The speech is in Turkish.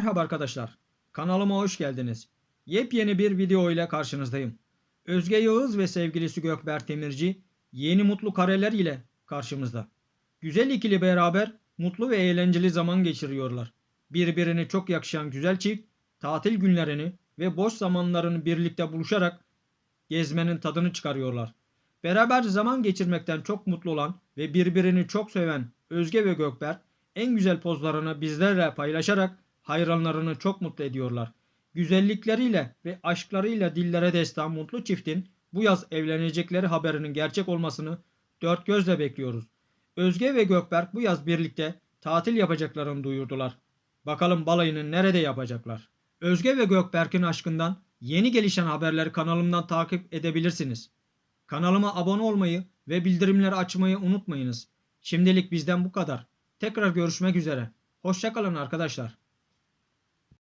Merhaba arkadaşlar. Kanalıma hoş geldiniz. Yepyeni bir video ile karşınızdayım. Özge Yağız ve sevgilisi Gökberk Demirci yeni mutlu kareler ile karşımızda. Güzel ikili beraber mutlu ve eğlenceli zaman geçiriyorlar. Birbirini çok yakışan güzel çift tatil günlerini ve boş zamanlarını birlikte buluşarak gezmenin tadını çıkarıyorlar. Beraber zaman geçirmekten çok mutlu olan ve birbirini çok seven Özge ve Gökberk en güzel pozlarını bizlerle paylaşarak hayranlarını çok mutlu ediyorlar. Güzellikleriyle ve aşklarıyla dillere destan mutlu çiftin bu yaz evlenecekleri haberinin gerçek olmasını dört gözle bekliyoruz. Özge ve Gökberk bu yaz birlikte tatil yapacaklarını duyurdular. Bakalım balayını nerede yapacaklar? Özge ve Gökberk'in aşkından yeni gelişen haberleri kanalımdan takip edebilirsiniz. Kanalıma abone olmayı ve bildirimleri açmayı unutmayınız. Şimdilik bizden bu kadar. Tekrar görüşmek üzere. Hoşçakalın arkadaşlar.